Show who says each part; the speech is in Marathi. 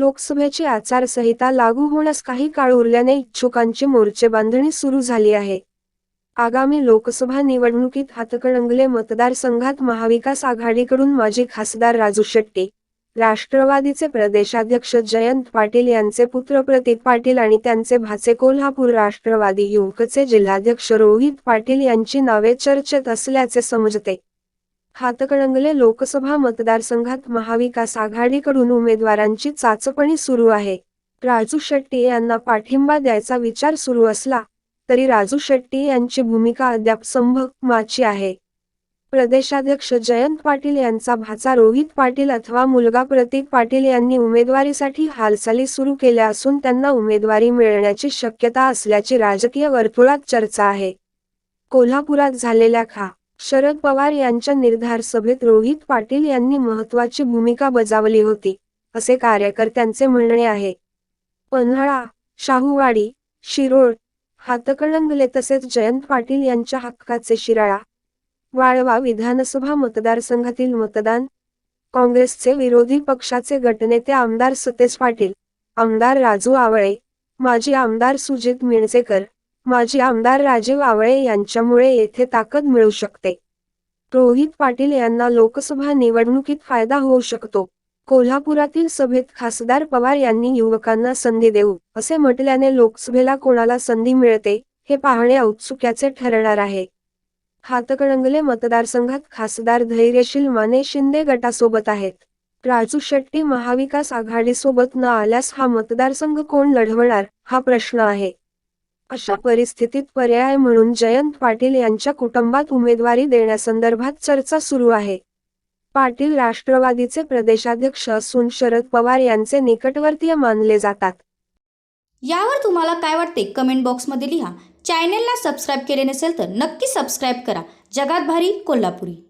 Speaker 1: लोकसभेची आचारसंहिता लागू होण्यास काही काळ उरल्याने इच्छुकांची मोर्चे बांधणी सुरू झाली आहे. आगामी लोकसभा निवडणुकीत हातकणंगले मतदारसंघात महाविकास आघाडीकडून माजी खासदार राजू शेट्टी राष्ट्रवादीचे प्रदेशाध्यक्ष जयंत पाटील यांचे पुत्र प्रतीक पाटील आणि त्यांचे भाचे कोल्हापूर राष्ट्रवादी युवकचे जिल्हाध्यक्ष रोहित पाटील यांची नावे चर्चेत असल्याचे समजते. हातकणंगले लोकसभा मतदारसंघात महाविकास आघाडीकडून उमेदवारांची चाचपणी सुरू आहे. राजू शेट्टी यांना पाठिंबा द्यायचा विचार सुरू असला तरी राजू शेट्टी यांची भूमिका अद्याप संभ्रमाची आहे. प्रदेशाध्यक्ष जयंत पाटील यांचा भाचा रोहित पाटील अथवा मुलगा प्रतीक पाटील यांनी उमेदवारीसाठी हालचाली सुरू केल्या असून त्यांना उमेदवारी मिळण्याची शक्यता असल्याची राजकीय वर्तुळात चर्चा आहे. कोल्हापुरात झालेल्या खा शरद पवार यांच्या निर्धार सभेत रोहित पाटील यांनी महत्वाची भूमिका बजावली होती असे कार्यकर्त्यांचे म्हणणे आहे. पन्हाळा शाहूवाडी शिरोळ हातकणंगले तसेच जयंत पाटील यांच्या हक्काचे शिराळा वाळवा विधानसभा मतदारसंघातील मतदान काँग्रेसचे विरोधी पक्षाचे गटनेते आमदार सतेज पाटील आमदार राजू आवळे माजी आमदार सुजित मिणसेकर माजी आमदार राजीव आवळे यांच्यामुळे येथे ताकद मिळू शकते. रोहित पाटील यांना लोकसभा निवडणुकीत फायदा होऊ शकतो. कोल्हापुरातील सभेत खासदार पवार यांनी युवकांना संधी देऊ असे म्हटल्याने लोकसभेला कोणाला संधी मिळते हे पाहणे औत्सुक्याचे ठरणार आहे. हातकणंगले मतदारसंघात खासदार धैर्यशील माने शिंदे गटासोबत आहेत. राजू शेट्टी महाविकास आघाडीसोबत न आल्यास हा मतदारसंघ कोण लढवणार हा प्रश्न आहे. अशा परिस्थितीत पर्याय म्हणून जयंत पाटील यांच्या कुटुंबात उमेदवारी देण्यासंदर्भात चर्चा सुरू आहे. पाटील राष्ट्रवादीचे प्रदेशाध्यक्ष असून शरद पवार यांचे निकटवर्तीय मानले जातात.
Speaker 2: यावर तुम्हाला काय वाटते? कमेंट बॉक्समध्ये लिहा. चॅनेलला सबस्क्राईब केले नसेल तर नक्की सबस्क्राईब करा. जगात भारी कोल्हापुरी.